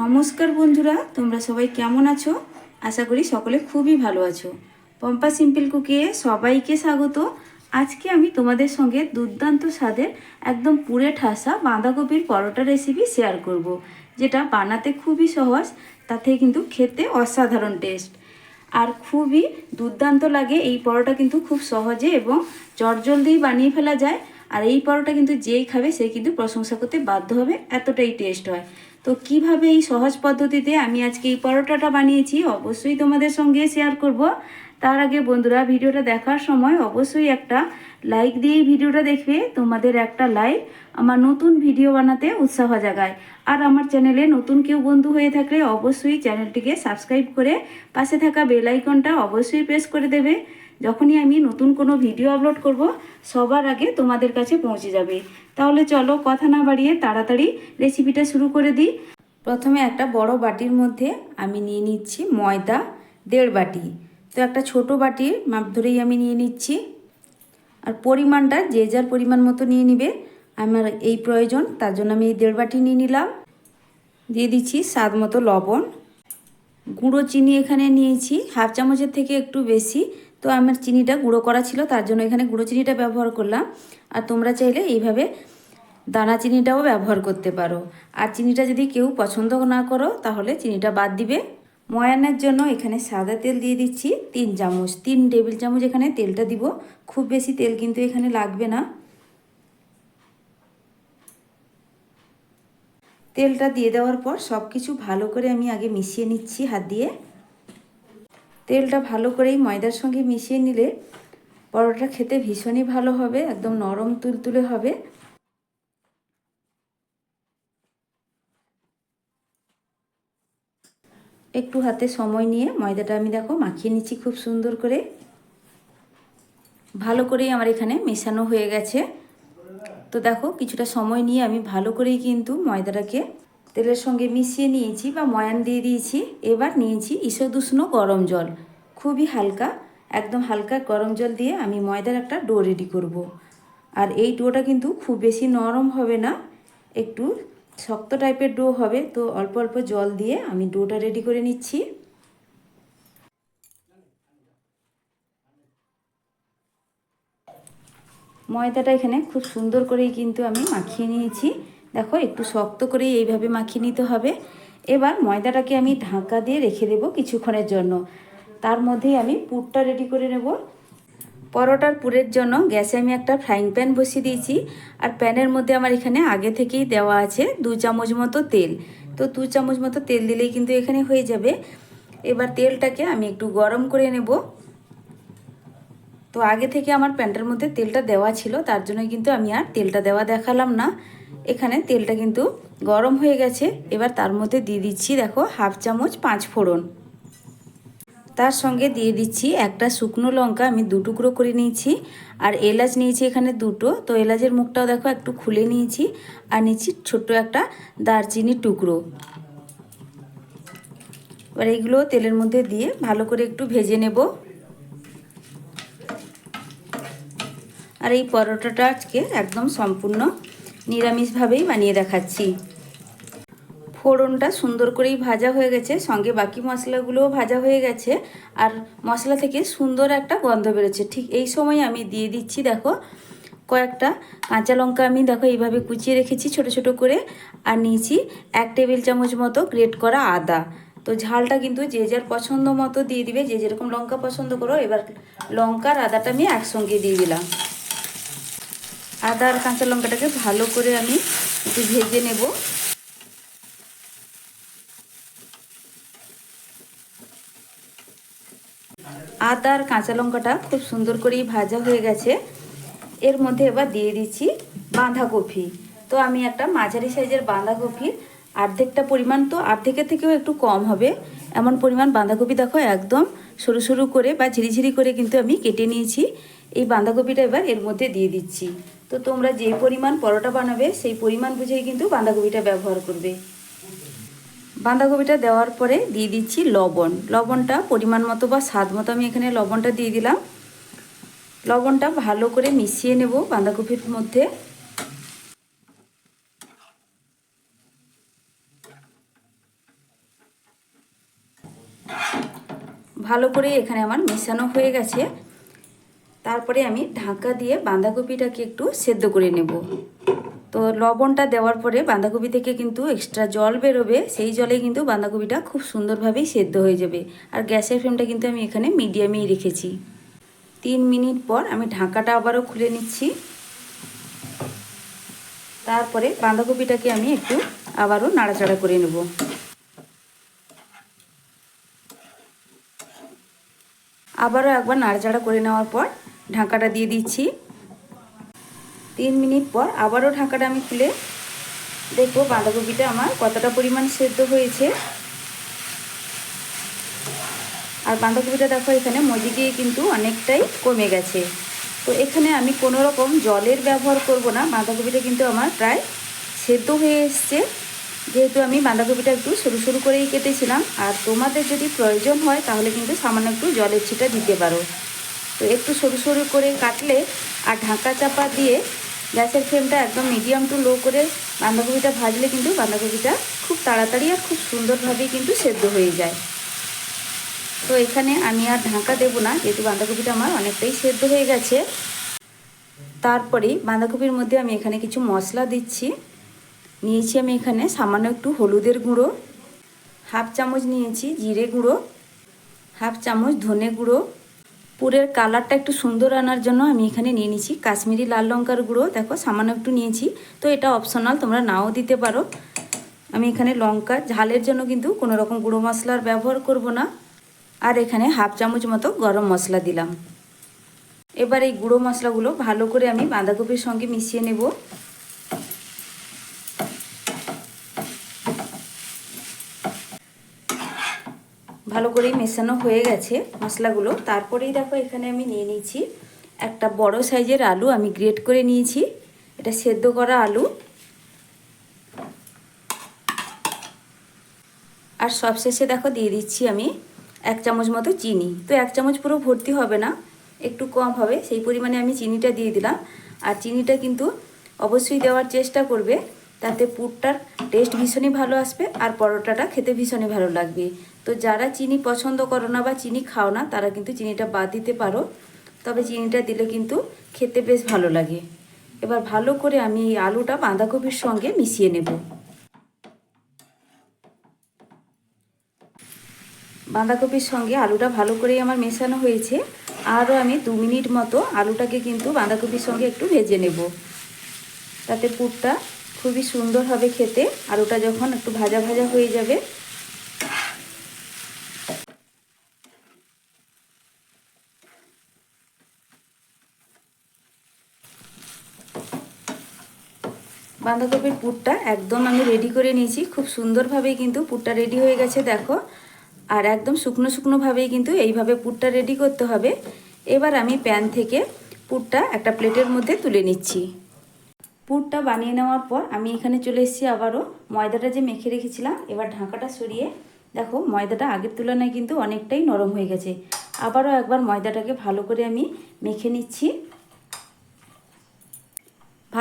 নমস্কার বন্ধুরা, তোমরা সবাই কেমন আছো? আশা করি সকলে খুবই ভালো আছো। পম্পা সিম্পল কুকে সবাইকে স্বাগত। আজকে আমি তোমাদের সঙ্গে দুর্দান্ত স্বাদের একদম পুরে ঠাসা বাঁধাকপির পরোটা রেসিপি শেয়ার করব। যেটা বানাতে খুবই সহজ, তাতে কিন্তু খেতে অসাধারণ টেস্ট আর খুবই দুর্দান্ত লাগে, এই পরোটা কিন্তু খুব সহজে এবং চটজলদিই বানিয়ে ফেলা যায়। আর এই পরোটা কিন্তু যেই খাবে সে কিন্তু প্রশংসা করতে বাধ্য হবে, এতটাই টেস্ট হয়। তো কীভাবে এই সহজ পদ্ধতিতে আমি আজকে এই পরোটাটা বানিয়েছি, অবশ্যই তোমাদের সঙ্গে শেয়ার করব। তার আগে বন্ধুরা ভিডিওটা দেখার সময় অবশ্যই একটা লাইক দিয়ে ভিডিওটা দেখবে তোমাদের একটা লাইক আমার নতুন ভিডিও বানাতে উৎসাহ জাগায়। আর আমার চ্যানেলে নতুন কেউ বন্ধু হয়ে থাকলে অবশ্যই চ্যানেলটিকে সাবস্ক্রাইব করে পাশে থাকা বেল আইকনটা অবশ্যই প্রেস করে দেবে। যখনই আমি নতুন কোনো ভিডিও আপলোড করব, সবার আগে তোমাদের কাছে পৌঁছে যাবে। তাহলে চলো কথা না বাড়িয়ে তাড়াতাড়ি রেসিপিটা শুরু করে দিই। প্রথমে একটা বড় বাটির মধ্যে আমি নিয়ে নিচ্ছি ময়দা, দেড় বাটি। তো একটা ছোট বাটির মাপ ধরেই আমি নিয়ে নিচ্ছি। আর পরিমাণটা যে যার পরিমাণ মতো নিয়ে নিবে, আমার এই প্রয়োজন, তার জন্য আমি এই দেড় বাটি নিয়ে নিলাম। দিয়ে দিচ্ছি স্বাদ মতো লবণ। গুঁড়ো চিনি এখানে নিয়েছি, হাফ চামচের থেকে একটু বেশি। তো আমার চিনিটা গুঁড়ো করা ছিল, তার জন্য এখানে গুঁড়ো চিনিটা ব্যবহার করলাম। আর তোমরা চাইলে এইভাবে দানা চিনিটাও ব্যবহার করতে পারো। আর চিনিটা যদি কেউ পছন্দ না করো, তাহলে চিনিটা বাদ দিবে। ময়ানের জন্য এখানে সাদা তেল দিয়ে দিচ্ছি তিন চামচ, তিন টেবিল চামচ এখানে তেলটা দিব। খুব বেশি তেল কিন্তু এখানে লাগবে না। তেলটা দিয়ে দেওয়ার পর সব কিছু ভালো করে আমি আগে মিশিয়ে নিচ্ছি হাত দিয়ে। তেলটা ভালো করেই ময়দার সঙ্গে মিশিয়ে নিলে পরোটা খেতে ভীষণই ভালো হবে, একদম নরম তুলতুলে হবে। একটু হাতে সময় নিয়ে ময়দাটা আমি দেখো মাখিয়ে নিচ্ছি খুব সুন্দর করে। ভালো করেই আমার এখানে মেশানো হয়ে গেছে। তো দেখো কিছুটা সময় নিয়ে আমি ভালো করেই কিন্তু ময়দাটাকে তেলের সঙ্গে মিশিয়ে নিয়েছি বা ময়ান দিয়ে দিয়েছি। এবার নিয়েছি ঈষদুষ্ণ গরম জল। খুবই হালকা, একদম হালকা গরম জল দিয়ে আমি ময়দার একটা ডো রেডি করব। আর এই ডোটা কিন্তু খুব বেশি নরম হবে না, একটু শক্ত টাইপের ডো হবে, তো অল্প অল্প জল দিয়ে আমি ডোটা রেডি করে নিচ্ছি। ময়দাটা এখানে খুব সুন্দর করেই কিন্তু আমি মাখিয়ে নিয়েছি। দেখো, একটু শক্ত করে এইভাবে মাখিয়ে নিতে হবে। এবার ময়দাটাকে আমি ঢাকা দিয়ে রেখে দেবো কিছুক্ষণের জন্য। তার মধ্যেই আমি পুরটা রেডি করে নেব। পরোটার পুরের জন্য গ্যাসে আমি একটা ফ্রাইং প্যান বসিয়ে দিয়েছি। আর প্যানের মধ্যে আমার এখানে আগে থেকেই দেওয়া আছে দু চামচ মতো তেল। তো দু চামচ মতো তেল দিলেই কিন্তু এখানে হয়ে যাবে। এবার তেলটাকে আমি একটু গরম করে নেব। তো আগে থেকে আমার প্যানটার মধ্যে তেলটা দেওয়া ছিল, তার জন্য কিন্তু আমি আর তেলটা দেওয়া দেখালাম না। এখানে তেলটা কিন্তু গরম হয়ে গেছে। এবার তার মধ্যে দিয়ে দিচ্ছি, দেখো, হাফ চামচ পাঁচ ফোড়ন। তার সঙ্গে দিয়ে দিচ্ছি একটা শুকনো লঙ্কা, আমি দু টুকরো করে নিয়েছি। আর এলাচ নিয়েছি এখানে দুটো। তো এলাচের মুখটাও দেখো, একটু খুলে নিয়েছি। আর নিচ্ছি ছোট্ট একটা দারচিনির টুকরো। এবার এইগুলো তেলের মধ্যে দিয়ে ভালো করে একটু ভেজে নেব। আর এই পরোটাটা আজকে একদম সম্পূর্ণ নিরামিষভাবেই বানিয়ে দেখাচ্ছি। ফোড়নটা সুন্দর করেই ভাজা হয়ে গেছে, সঙ্গে বাকি মশলাগুলোও ভাজা হয়ে গেছে, আর মশলা থেকে সুন্দর একটা গন্ধ বেরোচ্ছে। ঠিক এই সময় আমি দিয়ে দিচ্ছি, দেখো, কয়েকটা কাঁচা লঙ্কা আমি, দেখো, এইভাবে কুচিয়ে রেখেছি ছোট ছোট করে, আর নিয়েছি এক টেবিল চামচ মতো গ্রেট করা আদা। তো ঝালটা কিন্তু যে যার পছন্দ মতো দিয়ে দিবে, যে যেরকম লঙ্কা পছন্দ করো, এবার লঙ্কার আদাটা আমি একসঙ্গে দিয়ে দিলাম। আদা আর কাঁচা লঙ্কাটাকে ভালো করে আমি একটু ভেজে নেব। আদা আর কাঁচা লঙ্কাটা খুব সুন্দর করেই ভাজা হয়ে গেছে। এর মধ্যে এবার দিয়ে দিচ্ছি বাঁধাকপি। তো আমি একটা মাঝারি সাইজের বাঁধাকপির অর্ধেকটা পরিমাণ তো অর্ধেকের থেকেও একটু কম হবে। এমন পরিমাণ বাঁধাকপি দেখো একদম সরু সরু করে বা ঝিরিঝিরি করে কিন্তু আমি কেটে নিয়েছি। এই বাঁধাকপিটা এবার এর মধ্যে দিয়ে দিচ্ছি। তো তোমরা যে পরিমাণ পরোটা বানাবে সেই পরিমাণ বুঝেই কিন্তু বাঁধাকপিটা ব্যবহার করবে। বাঁধাকপিটা দেওয়ার পরে দিয়ে দিচ্ছি লবণ। লবণটা পরিমাণ মতো বা স্বাদ মতো আমি এখানে লবণটা দিয়ে দিলাম। লবণটা ভালো করে মিশিয়ে নেব বাঁধাকপির মধ্যে। ভালো করে এখানে আমার মেশানো হয়ে গেছে। তারপরে আমি ঢাকা দিয়ে বাঁধাকপিটাকে একটু সেদ্ধ করে নেব। তো লবণটা দেওয়ার পরে বাঁধাকপি থেকে কিন্তু এক্সট্রা জল বেরোবে, সেই জলে কিন্তু বাঁধাকপিটা খুব সুন্দরভাবেই সেদ্ধ হয়ে যাবে। আর গ্যাসের ফ্লেমটা কিন্তু আমি এখানে মিডিয়ামেই রেখেছি। তিন মিনিট পর আমি ঢাকাটা আবারও খুলে নিচ্ছি। তারপরে বাঁধাকপিটাকে আমি একটু আবারও নাড়াচাড়া করে নেব। আবারও একবার নাড়াচাড়া করে নেওয়ার পর ঢাকাটা দিয়ে দিচ্ছি। তিন মিনিট পর আবারও ঢাকাটা আমি খুলে দেখব বাঁধাকপিটা আমার কতটা পরিমাণ সেদ্ধ হয়েছে। আর বাঁধাকপিটা দেখো এখানে মজিকে কিন্তু অনেকটাই কমে গেছে। তো এখানে আমি কোনো রকম জলের ব্যবহার করব না, বাঁধাকপিটা কিন্তু আমার প্রায় সেদ্ধ হয়ে এসছে। যেহেতু আমি বাঁধাকপিটা একটু সরু সরু করেই কেটেছিলাম, আর তোমাদের যদি প্রয়োজন হয় তাহলে কিন্তু সামান্য একটু জলের ছিটা দিতে পারো। তো একটু সরু সরু করে কাটলে আর ঢাকা চাপা দিয়ে গ্যাসের ফ্লেমটা একদম মিডিয়াম টু লো করে বাঁধাকপিটা ভাজলে কিন্তু বাঁধাকপিটা খুব তাড়াতাড়ি আর খুব সুন্দরভাবেই কিন্তু সেদ্ধ হয়ে যায়। তো এখানে আমি আর ঢাকা দেবো না, যেহেতু বাঁধাকপিটা আমার অনেকটাই সেদ্ধ হয়ে গেছে। তারপরে বাঁধাকপির মধ্যে আমি এখানে কিছু মশলা দিচ্ছি। নিয়েছি আমি এখানে সামান্য একটু হলুদের গুঁড়ো, হাফ চামচ নিয়েছি জিরে গুঁড়ো, হাফ চামচ ধনে গুঁড়ো পুরের কালারটা একটু সুন্দর আনার জন্য আমি এখানে নিয়ে নিয়েছি। কাশ্মীরি লাল লঙ্কার গুঁড়ো, দেখো, সামান্য একটু নিয়েছি। তো এটা অপশনাল তোমরা নাও দিতে পারো। আমি এখানে লঙ্কা, ঝালের জন্য কিন্তু কোনো রকম গুঁড়ো মশলার ব্যবহার করব না। আর এখানে হাফ চামচ মতো গরম মশলা দিলাম। এবার এই গুঁড়ো মশলাগুলো ভালো করে আমি বাঁধাকপির সঙ্গে মিশিয়ে নেব। ভালো করেই মেশানো হয়ে গেছে মশলাগুলো। তারপরেই দেখো এখানে আমি নিয়ে নিয়েছি একটা বড় সাইজের আলু, আমি গ্রেট করে নিয়েছি। এটা সেদ্ধ করা আলু। আর সবশেষে দেখো দিয়ে দিচ্ছি আমি এক চামচ মতো চিনি। তো এক চামচ পুরো ভর্তি হবে না, একটু কম হবে, সেই পরিমাণে আমি চিনিটা দিয়ে দিলাম। আর চিনিটা কিন্তু অবশ্যই দেওয়ার চেষ্টা করবে, তাতে পুরটার টেস্ট ভীষণই ভালো আসবে আর পরোটাটা খেতে ভীষণই ভালো লাগবে। তো যারা চিনি পছন্দ করো না বা চিনি খাও না, তারা কিন্তু চিনিটা বাদ দিতে পারো। তবে চিনিটা দিলে কিন্তু খেতে বেশ ভালো লাগে। এবার ভালো করে আমি এই আলুটা বাঁধাকপির সঙ্গে মিশিয়ে নেব। বাঁধাকপির সঙ্গে আলুটা ভালো করেই আমার মেশানো হয়েছে। আরও আমি দু মিনিট মতো আলুটাকে কিন্তু বাঁধাকপির সঙ্গে একটু ভেজে নেব। তাতে পুরটা খুবই সুন্দর হবে খেতে। আলুটা যখন একটু ভাজা ভাজা হয়ে যাবে বাঁধাকপির পুরটা একদম আমি রেডি করে নিয়েছি। খুব সুন্দরভাবেই কিন্তু পুরটা রেডি হয়ে গেছে, দেখো। আর একদম শুকনো শুকনোভাবেই কিন্তু এইভাবে পুরটা রেডি করতে হবে। এবার আমি প্যান থেকে পুরটা একটা প্লেটের মধ্যে তুলে নিচ্ছি। পুরটা বানিয়ে নেওয়ার পর আমি এখানে চলে এসেছি আবারও ময়দাটা যে মেখে রেখেছিলাম, এবার ঢাকাটা সরিয়ে, দেখো, ময়দাটা আগের তুলনায় কিন্তু অনেকটাই নরম হয়ে গেছে। আবারও একবার ময়দাটাকে ভালো করে আমি মেখে নিচ্ছি।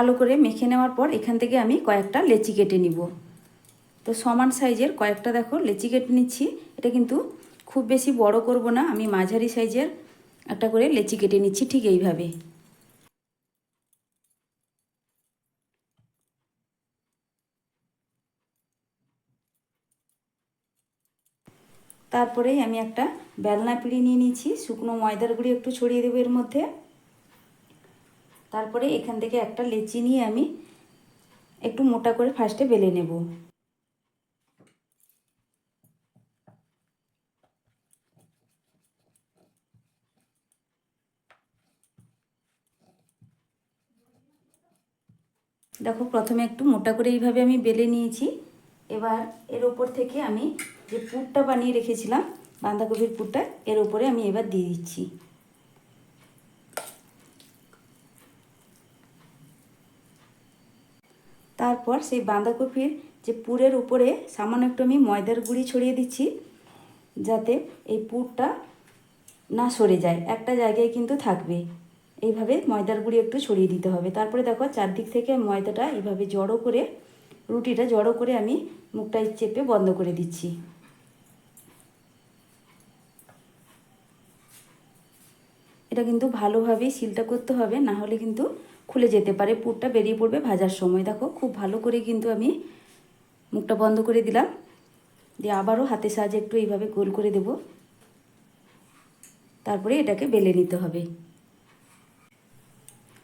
ভালো করে মেখে নেওয়ার পর এখান থেকে আমি কয়েকটা লেচি কেটে নিব। তো সমান সাইজের কয়েকটা দেখো লেচি কেটে নিচ্ছি। এটা কিন্তু খুব বেশি বড় করব না, আমি মাঝারি সাইজের একটা করে লেচি কেটে নিচ্ছি ঠিক এইভাবে। তারপরেই আমি একটা বেলনা পিড়ি নিয়ে নিয়েছি শুকনো ময়দার গুঁড়ি একটু ছড়িয়ে দেবো এর মধ্যে। তারপরে এখান থেকে একটা লেচি নিয়ে আমি একটু মোটা করে ফার্স্টে বেলে নেব। দেখো, প্রথমে একটু মোটা করে এইভাবে আমি বেলে নিয়েছি। এবার এর ওপর থেকে আমি যে পুরটা বানিয়ে রেখেছিলাম, বাঁধাকপির পুরটা, এর ওপরে আমি এবার দিয়ে দিচ্ছি। তারপর সেই বাঁধাকপির যে পুরের উপরে সামান্য একটু আমি ময়দার গুঁড়ি ছড়িয়ে দিচ্ছি, যাতে এই পুরটা না সরে যায়। একটা জায়গায় কিন্তু থাকবে। এইভাবে ময়দার গুঁড়ি একটু ছড়িয়ে দিতে হবে। তারপরে দেখো চারদিক থেকে ময়দাটা এইভাবে জড়ো করে, রুটিটা জড়ো করে আমি মুখটা চেপে বন্ধ করে দিচ্ছি। এটা কিন্তু ভালোভাবেই সিলটা করতে হবে, না হলে কিন্তু খুলে যেতে পারে, পুরটা বেরিয়ে পড়বে ভাজার সময়। দেখো, খুব ভালো করে কিন্তু আমি মুখটা বন্ধ করে দিলাম। দিয়ে আবারও হাতে সাহায্যে একটু এইভাবে গোল করে দেব। তারপরে এটাকে বেলে নিতে হবে।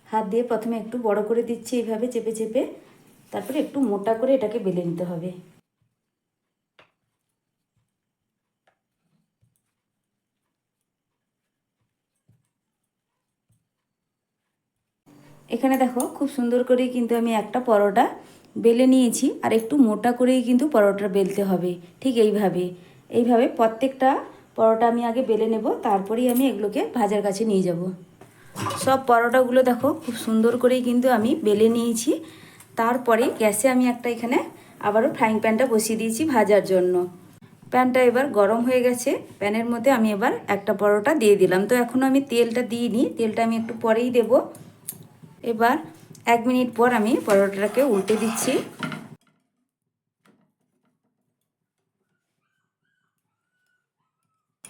হাত দিয়ে প্রথমে একটু বড় করে দিচ্ছি এইভাবে চেপে চেপে। তারপরে একটু মোটা করে এটাকে বেলে নিতে হবে। এখানে দেখো খুব সুন্দর করেই কিন্তু আমি একটা পরোটা বেলে নিয়েছি আর একটু মোটা করেই কিন্তু পরোটা বেলতে হবে, ঠিক এইভাবে। এইভাবে প্রত্যেকটা পরোটা আমি আগে বেলে নেব, তারপরেই আমি এগুলোকে ভাজার কাছে নিয়ে যাব। সব পরোটাগুলো দেখো খুব সুন্দর করেই কিন্তু আমি বেলে নিয়েছি। তারপরে গ্যাসে আমি একটা এখানে আবারও ফ্রাইং প্যানটা বসিয়ে দিয়েছি ভাজার জন্য। প্যানটা এবার গরম হয়ে গেছে, প্যানের মধ্যে আমি এবার একটা পরোটা দিয়ে দিলাম। তো এখনও আমি তেলটা দিইনি, তেলটা আমি একটু পরেই দেব। এবার এক মিনিট পর আমি পরোটাটাকে উল্টে দিচ্ছি।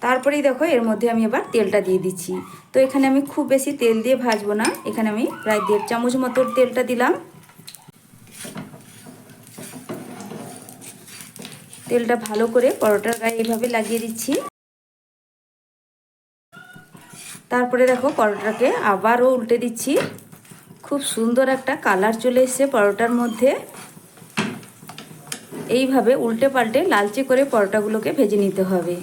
তারপরেই দেখো এর মধ্যে আমি এবার তেলটা দিয়ে দিচ্ছি। তো এখানে আমি খুব বেশি তেল দিয়ে ভাজবো না। এখানে আমি প্রায় দেড় চামচ মতো তেলটা দিলাম। তেলটা ভালো করে পরোটার গায়ে এইভাবে লাগিয়ে দিচ্ছি। তারপরে দেখো পরোটাকে আবারও উল্টে দিচ্ছি। খুব সুন্দর একটা কালার চলে এসছে পরোটার মধ্যে। এইভাবে উল্টে পাল্টে লালচে করে পরোটাগুলোকে ভেজে নিতে হবে।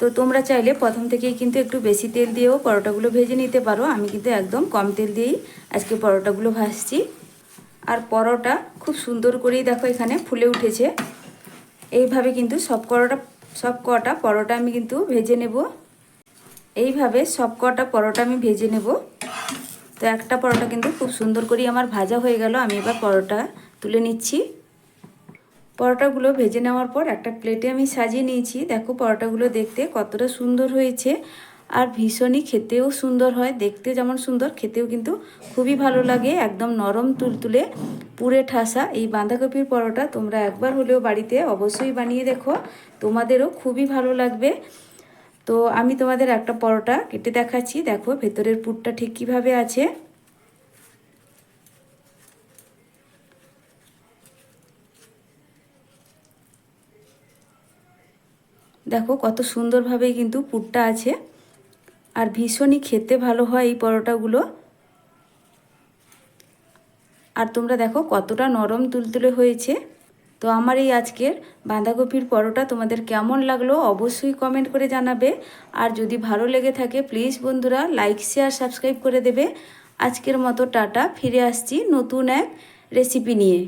তো তোমরা চাইলে প্রথম থেকেই কিন্তু একটু বেশি তেল দিয়েও পরোটাগুলো ভেজে নিতে পারো। আমি কিন্তু একদম কম তেল দিয়েই আজকে পরোটাগুলো ভাজছি। আর পরোটা খুব সুন্দর করেই দেখো এখানে ফুলে উঠেছে। এইভাবে কিন্তু সব কটা সব কটা পরোটা আমি কিন্তু ভেজে নেব। এইভাবে সব কটা পরোটা আমি ভেজে নেব। তো একটা পরোটা কিন্তু খুব সুন্দর করেই আমার ভাজা হয়ে গেল। আমি এবার পরোটা তুলে নিচ্ছি। পরোটাগুলো ভেজে নেওয়ার পর একটা প্লেটে আমি সাজিয়ে নিয়েছি। দেখো পরোটাগুলো দেখতে কতটা সুন্দর হয়েছে আর ভীষণই খেতেও সুন্দর হয়। দেখতে যেমন সুন্দর, খেতেও কিন্তু খুবই ভালো লাগে। একদম নরম তুলতুলে পুরে ঠাসা। এই বাঁধাকপির পরোটা তোমরা একবার হলেও বাড়িতে অবশ্যই বানিয়ে দেখো। তোমাদেরও খুবই ভালো লাগবে। তো আমি তোমাদের একটা পরোটা কেটে দেখাচ্ছি। দেখো, ভেতরের পুরটা ঠিক কীভাবে আছে? দেখো, কত সুন্দরভাবে কিন্তু পুরটা আছে। আর ভীষণই খেতে ভালো হয় এই পরোটাগুলো। আর তোমরা দেখো, কতটা নরম তুলতুলে হয়েছে। তো আমার এই আজকের বাঁধাকপির পরোটা তোমাদের কেমন লাগল অবশ্যই কমেন্ট করে জানাবে। আর যদি ভালো লেগে থাকে প্লিজ বন্ধুরা লাইক শেয়ার সাবস্ক্রাইব করে দেবে। আজকের মতো টাটা, ফিরে আসছি নতুন এক রেসিপি নিয়ে।